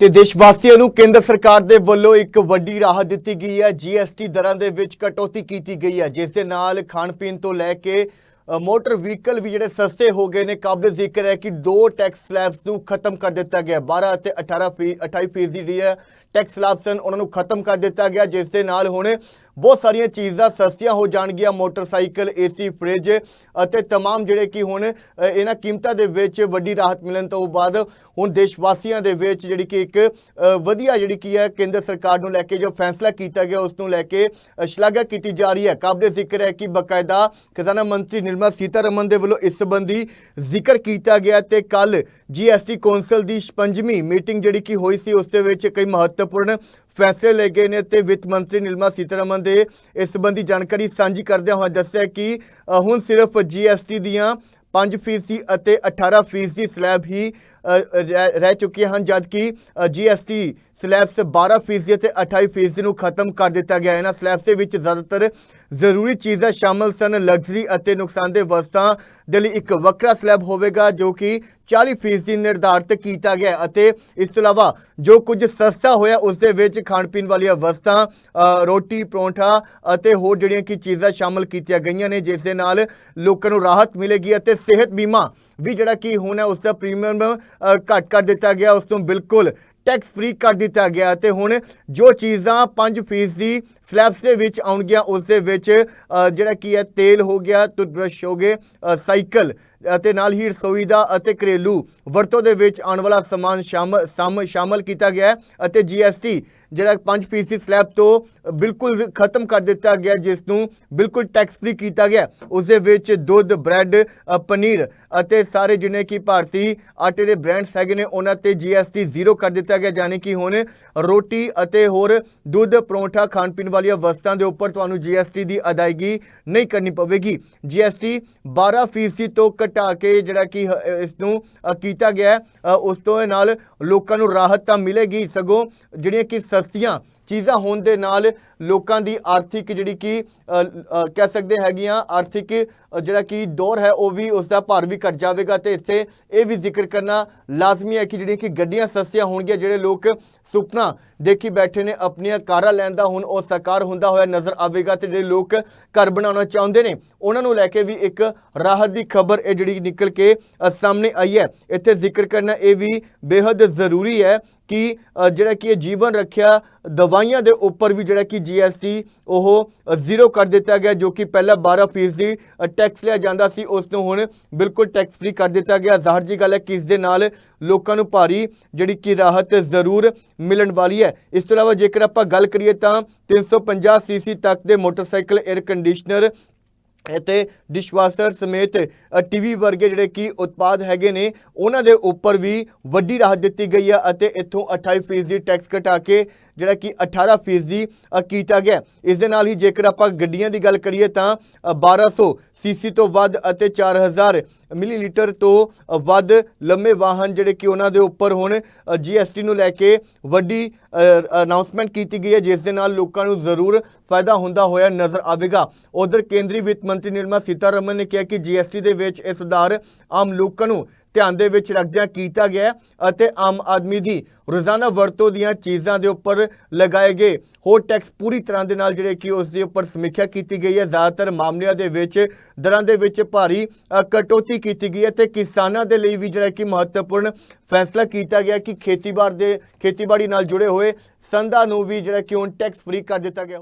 ਤੇ ਦੇਸ਼ ਵਾਸੀਆਂ ਨੂੰ ਕੇਂਦਰ ਸਰਕਾਰ ਦੇ ਵੱਲੋਂ ਇੱਕ ਵੱਡੀ ਰਾਹਤ ਦਿੱਤੀ ਗਈ ਹੈ। ਜੀਐਸਟੀ ਦਰਾਂ ਦੇ ਵਿੱਚ ਕਟੌਤੀ ਕੀਤੀ ਗਈ ਹੈ, ਜਿਸ ਦੇ ਨਾਲ ਖਾਣ ਪੀਣ ਤੋਂ ਲੈ ਕੇ ਮੋਟਰ ਵਹੀਕਲ ਵੀ ਜਿਹੜੇ ਸਸਤੇ ਹੋ ਗਏ ਨੇ, ਕਾਬਲੇ ਜ਼ਿਕਰ ਹੈ ਕਿ ਦੋ ਟੈਕਸ ਸਲੈਬਸ ਨੂੰ ਖਤਮ ਕਰ ਦਿੱਤਾ ਗਿਆ। 12 ਅਤੇ 18 ਫੀ 28 ਫੀਸਦੀ ਜਿਹੜੀ ਹੈ, ਟੈਕਸ ਸਲੈਬਸ ਹਨ, ਉਹਨਾਂ ਨੂੰ ਖਤਮ ਕਰ ਦਿੱਤਾ ਗਿਆ, ਜਿਸ ਦੇ ਨਾਲ ਹੁਣ ਬਹੁਤ ਸਾਰੀਆਂ ਚੀਜ਼ਾਂ ਸਸਤੀਆਂ ਹੋ ਜਾਣਗੀਆਂ ਮੋਟਰਸਾਈਕਲ ਏਸੀ ਫ੍ਰਿਜ ਅਤੇ तमाम ਜਿਹੜੇ ਕਿ ਹੁਣ ਅ, ਇਹਨਾਂ ਕੀਮਤਾਂ ਦੇ ਵਿੱਚ ਵੱਡੀ ਰਾਹਤ ਮਿਲਣ ਤੋਂ ਬਾਅਦ ਹੁਣ ਦੇਸ਼ ਵਾਸੀਆਂ ਦੇ ਵਿੱਚ ਜਿਹੜੀ ਕਿ ਇੱਕ ਅ, ਵਧੀਆ ਜਿਹੜੀ ਕੀ ਹੈ ਕੇਂਦਰ ਸਰਕਾਰ ਨੂੰ ਲੈ ਕੇ ਜੋ ਫੈਸਲਾ ਕੀਤਾ ਗਿਆ ਉਸ ਨੂੰ ਲੈ ਕੇ ਅ, ਸ਼ਲਾਘਾ ਕੀਤੀ ਜਾ ਰਹੀ ਹੈ ਕਾਬਲੇ ਜ਼ਿਕਰ ਹੈ ਕਿ ਬਕਾਇਦਾ ਖਜ਼ਾਨਾ ਮੰਤਰੀ ਨਿਰਮਲਾ ਸੀਤਾਰਮਨ ਦੇ ਵੱਲੋਂ ਇਸ ਸੰਬੰਧੀ ਜ਼ਿਕਰ ਕੀਤਾ ਗਿਆ ਤੇ ਕੱਲ ਜੀਐਸਟੀ ਕੌਂਸਲ ਦੀ 56ਵੀਂ ਮੀਟਿੰਗ ਜਿਹੜੀ ਕਿ ਹੋਈ ਸੀ, ਉਸ ਦੇ ਵਿੱਚ ਕਈ ਮਹੱਤਵਪੂਰਨ ਫੈਸਲੇ ਲਏ ਗਏ ਨੇ ਤੇ ਵਿੱਤ ਮੰਤਰੀ ਨਿਰਮਲਾ ਸੀਤਾਰਮਨ ਦੇ ਇਸ ਸੰਬੰਧੀ ਜਾਣਕਾਰੀ ਸਾਂਝੀ ਕਰਦਿਆਂ ਹੋਇਆ ਦੱਸਿਆ ਕਿ ਹੁਣ ਸਿਰਫ ਜੀਐਸਟੀ ਦੀਆਂ 5% ਅਤੇ 18% ਸਲੈਬ ਹੀ ਰਹਿ ਰਹਿ ਚੁੱਕੀਆਂ ਹਨ, ਜਦਕਿ ਜੀਐਸਟੀ ਸਲੈਬਸ 12% ਅਤੇ 28% ਨੂੰ ਖਤਮ ਕਰ ਦਿੱਤਾ ਗਿਆ। ਇਹਨਾਂ ਸਲੈਬਸ ਦੇ ਵਿੱਚ ਜ਼ਿਆਦਾਤਰ ਜ਼ਰੂਰੀ ਚੀਜ਼ਾਂ ਸ਼ਾਮਲ ਸਨ। ਲਗਜ਼ਰੀ ਅਤੇ ਨੁਕਸਾਨਦੇਹ ਵਸਤਾਂ ਦੇ ਲਈ ਇੱਕ ਵੱਖਰਾ ਸਲੈਬ ਹੋਵੇਗਾ ਜੋ ਕਿ 40% ਨਿਰਧਾਰਤ ਕੀਤਾ ਗਿਆ ਅਤੇ ਇਸ ਤੋਂ ਇਲਾਵਾ ਜੋ ਕੁਝ ਸਸਤਾ ਹੋਇਆ ਉਸ ਦੇ ਵਿੱਚ ਖਾਣ ਪੀਣ ਵਾਲੀਆਂ ਵਸਤਾਂ ਰੋਟੀ ਪਰੌਂਠਾ ਅਤੇ ਹੋਰ ਜਿਹੜੀਆਂ ਕਿ ਚੀਜ਼ਾਂ ਸ਼ਾਮਲ ਕੀਤੀਆਂ ਗਈਆਂ ਨੇ ਜਿਸ ਦੇ ਨਾਲ ਲੋਕਾਂ ਨੂੰ ਰਾਹਤ ਮਿਲੇਗੀ ਅਤੇ ਸਿਹਤ ਬੀਮਾ ਵੀ ਜਿਹੜਾ ਕਿ ਹੁਣ ਹੈ ਉਸ ਦਾ ਪ੍ਰੀਮੀਅਮ ਅ, ਘੱਟ ਕਰ ਦਿੱਤਾ ਗਿਆ। ਉਸ ਤੋਂ ਬਿਲਕੁਲ ਟੈਕਸ ਫ੍ਰੀ ਕਰ ਦਿੱਤਾ ਗਿਆ ਤੇ ਹੁਣ ਜੋ ਚੀਜ਼ਾਂ 5% ਦੀ ਸਲੈਬਸ ਦੇ ਵਿੱਚ ਆਉਣਗੀਆਂ, ਉਸ ਦੇ ਵਿੱਚ ਜਿਹੜਾ ਕੀ ਹੈ, ਤੇਲ ਹੋ ਗਿਆ ਟੁੱਥਬ੍ਰਸ਼ ਹੋ ਗਏ ਸਾਈਕਲ ਅਤੇ ਨਾਲ ਹੀ ਰਸੋਈ ਦਾ ਅਤੇ ਘਰੇਲੂ ਵਰਤੋਂ ਦੇ ਵਿੱਚ ਆਉਣ ਵਾਲਾ ਸਮਾਨ ਸ਼ਾਮਲ ਸ਼ਾਮ- ਸ਼ਾਮਲ ਕੀਤਾ ਗਿਆ ਹੈ ਅਤੇ ਜੀਐਸਟੀ ਜਿਹੜਾ ਪੰਜ ਫੀਸਦੀ ਸਲੈਬ ਤੋਂ ਬਿਲਕੁਲ ਖਤਮ ਕਰ ਦਿੱਤਾ ਗਿਆ, ਜਿਸ ਨੂੰ ਬਿਲਕੁਲ ਟੈਕਸ ਫ੍ਰੀ ਕੀਤਾ ਗਿਆ। ਉਸ ਦੇ ਵਿੱਚ ਦੁੱਧ ਬ੍ਰੈਡ ਪਨੀਰ ਅਤੇ ਸਾਰੇ ਜਿੰਨੇ ਕਿ ਭਾਰਤੀ ਆਟੇ ਦੇ ਬ੍ਰਾਂਡਸ ਹੈਗੇ ਨੇ, ਉਹਨਾਂ ਤੇ ਜੀਐਸਟੀ ਜ਼ੀਰੋ ਕਰ ਦਿੱਤਾ ਗਿਆ ਯਾਨੀ ਕਿ ਹੁਣ ਰੋਟੀ ਅਤੇ ਹੋਰ ਦੁੱਧ ਪਰੌਂਠਾ ਖਾਣ ਪੀਣ ਵਾਲੀਆਂ ਵਸਤਾਂ ਦੇ ਉੱਪਰ ਤੁਹਾਨੂੰ ਜੀਐਸਟੀ ਦੀ ਅਦਾਇਗੀ ਨਹੀਂ ਕਰਨੀ ਪਵੇਗੀ। ਜੀਐਸਟੀ 12% ਤੋਂ ਘਟਾ ਕੇ ਜਿਹੜਾ ਕਿ ਇਸ ਨੂੰ ਕੀਤਾ ਗਿਆ ਉਸ ਤੋਂ ਨਾਲ ਲੋਕਾਂ ਨੂੰ ਰਾਹਤ ਤਾਂ ਮਿਲੇਗੀ। ਸਗੋਂ ਜਿਹੜੀਆਂ ਕਿ ਸਸਤੀਆਂ ਚੀਜ਼ਾਂ ਹੋਣ ਦੇ ਨਾਲ ਲੋਕਾਂ ਦੀ ਆਰਥਿਕ ਜਿਹੜੀ ਕਿ ਕਹਿ ਸਕਦੇ ਹੈਗੀਆਂ, ਆਰਥਿਕ ਜਿਹੜਾ ਕਿ ਦੌਰ ਹੈ ਉਹ ਵੀ ਉਸ ਦਾ ਭਾਰ ਵੀ ਘਟ ਜਾਵੇਗਾ ਤੇ ਇੱਥੇ ਇਹ ਵੀ ਜ਼ਿਕਰ ਕਰਨਾ ਲਾਜ਼ਮੀ ਹੈ ਕਿ ਜਿਹੜੀਆਂ ਕਿ ਗੱਡੀਆਂ ਸਸਤੀਆਂ ਹੋਣਗੀਆਂ, ਜਿਹੜੇ ਲੋਕ ਸੁਪਨਾ ਦੇਖੀ ਬੈਠੇ ਨੇ, ਆਪਣੀਆਂ ਕਾਰਾਂ ਲੈਣ ਦਾ ਹੁਣ ਉਹ ਸਾਕਾਰ ਹੁੰਦਾ ਹੋਇਆ ਨਜ਼ਰ ਆਵੇਗਾ ਤੇ ਜਿਹੜੇ ਲੋਕ ਘਰ ਬਣਾਉਣਾ ਚਾਹੁੰਦੇ ਨੇ ਉਹਨਾਂ ਨੂੰ ਲੈ ਕੇ ਵੀ ਇੱਕ ਰਾਹਤ ਦੀ ਖਬਰ ਇਹ ਜਿਹੜੀ ਨਿਕਲ ਕੇ ਸਾਹਮਣੇ ਆਈ ਹੈ। ਇੱਥੇ ਜ਼ਿਕਰ ਕਰਨਾ ਇਹ ਵੀ ਬੇहद ਜ਼ਰੂਰੀ ਹੈ ਕਿ ਜਿਹੜਾ ਕਿ ਇਹ ਜੀਵਨ ਰੱਖਿਆ ਦਵਾਈਆਂ ਦੇ ਉੱਪਰ ਵੀ ਜਿਹੜਾ ਕਿ ਜੀਐਸਟੀ ਉਹ ਜ਼ੀਰੋ ਕਰ ਦਿੱਤਾ ਗਿਆ, ਜੋ ਕਿ ਪਹਿਲਾਂ 12% ਦੀ ਟੈਕਸ ਲਿਆ ਜਾਂਦਾ ਸੀ, ਉਸ ਨੂੰ ਹੁਣ ਬਿਲਕੁਲ ਟੈਕਸ ਫ੍ਰੀ ਕਰ ਦਿੱਤਾ ਗਿਆ। ਜ਼ਾਹਰ ਜੀ ਗੱਲ ਹੈ ਕਿ ਇਸ ਦੇ ਨਾਲ ਲੋਕਾਂ ਨੂੰ ਭਾਰੀ ਜਿਹੜੀ ਕਿ ਰਾਹਤ ਜ਼ਰੂਰ ਮਿਲਣ ਵਾਲੀ ਹੈ। ਇਸ ਤੋਂ ਇਲਾਵਾ ਜੇਕਰ ਆਪਾਂ ਗੱਲ ਕਰੀਏ ਤਾਂ 350 ਸੀਸੀ ਤੱਕ ਦੇ ਮੋਟਰਸਾਈਕਲ 에ਅਰ ਕੰਡੀਸ਼ਨਰ ਅਤੇ ਡਿਸ਼ਵਾਸ਼ਰ ਸਮੇਤ ਟੀਵੀ ਵਰਗੇ ਜਿਹੜੇ ਕੀ ਉਤਪਾਦ ਹੈਗੇ ਨੇ, ਉਹਨਾਂ ਦੇ ਉੱਪਰ ਵੀ ਵੱਡੀ ਰਾਹਤ ਦਿੱਤੀ ਗਈ ਹੈ ਅਤੇ ਇੱਥੋਂ 28% ਦੀ ਟੈਕਸ ਘਟਾ ਕੇ ਜਿਹੜਾ ਕਿ 18 ਫੀਸਦੀ ਕੀਤਾ ਗਿਆ। ਇਸ ਦੇ ਨਾਲ ਹੀ ਜੇਕਰ ਆਪਾਂ ਗੱਡੀਆਂ ਦੀ ਗੱਲ ਕਰੀਏ ਤਾਂ ਅ, 1200 ਸੀਸੀ ਤੋਂ ਵੱਧ ਅਤੇ 4000 ਮਿਲੀਲੀਟਰ ਤੋਂ ਵੱਧ ਲੰਮੇ ਵਾਹਨ ਜਿਹੜੇ ਕਿ ਉਹਨਾਂ ਦੇ ਉੱਪਰ ਹੁਣ ਜੀਐਸਟੀ ਨੂੰ ਲੈ ਕੇ ਵੱਡੀ ਅਨਾਉਂਸਮੈਂਟ ਕੀਤੀ ਗਈ ਹੈ ਜਿਸ ਦੇ ਨਾਲ ਲੋਕਾਂ ਨੂੰ ਜ਼ਰੂਰ ਫਾਇਦਾ ਹੁੰਦਾ ਹੋਇਆ ਨਜ਼ਰ ਆਵੇਗਾ। ਉਧਰ ਕੇਂਦਰੀ ਵਿੱਤ ਮੰਤਰੀ ਨਿਰਮਲਾ ਸੀਤਾਰਮਨ ਨੇ ਕਿਹਾ ਕਿ ਜੀਐਸਟੀ ਦੇ ਵਿੱਚ ਇਹ ਸੁਧਾਰ ਆਮ ਲੋਕਾਂ ਨੂੰ ਧਿਆਨ ਦੇ ਵਿੱਚ ਰੱਖਦਿਆਂ ਕੀਤਾ ਗਿਆ ਅਤੇ ਆਮ ਆਦਮੀ ਦੀ ਰੋਜ਼ਾਨਾ ਵਰਤੋਂ ਦੀਆਂ ਚੀਜ਼ਾਂ ਦੇ ਉੱਪਰ ਲਗਾਏ ਗਏ ਹੋਰ ਟੈਕਸ ਪੂਰੀ ਤਰ੍ਹਾਂ ਦੇ ਨਾਲ ਜਿਹੜੇ ਕਿ ਉਸ ਦੇ ਉੱਪਰ ਸਮੀਖਿਆ ਕੀਤੀ ਗਈ ਹੈ। ਜ਼ਿਆਦਾਤਰ ਮਾਮਲਿਆਂ ਦੇ ਵਿੱਚ, ਦਰਾਂ ਦੇ ਵਿੱਚ ਭਾਰੀ ਕਟੌਤੀ ਕੀਤੀ ਗਈ ਹੈ ਤੇ ਕਿਸਾਨਾਂ ਦੇ ਲਈ ਵੀ ਜਿਹੜਾ ਕਿ ਮਹੱਤਵਪੂਰਨ ਫੈਸਲਾ ਕੀਤਾ ਗਿਆ ਕਿ ਖੇਤੀਬਾੜੀ ਦੇ ਖੇਤੀਬਾੜੀ ਨਾਲ ਜੁੜੇ ਹੋਏ ਸੰਦਾਂ ਨੂੰ ਵੀ ਜਿਹੜਾ ਕਿ ਹੁਣ ਟੈਕਸ ਫ੍ਰੀ ਕਰ ਦਿੱਤਾ ਗਿਆ।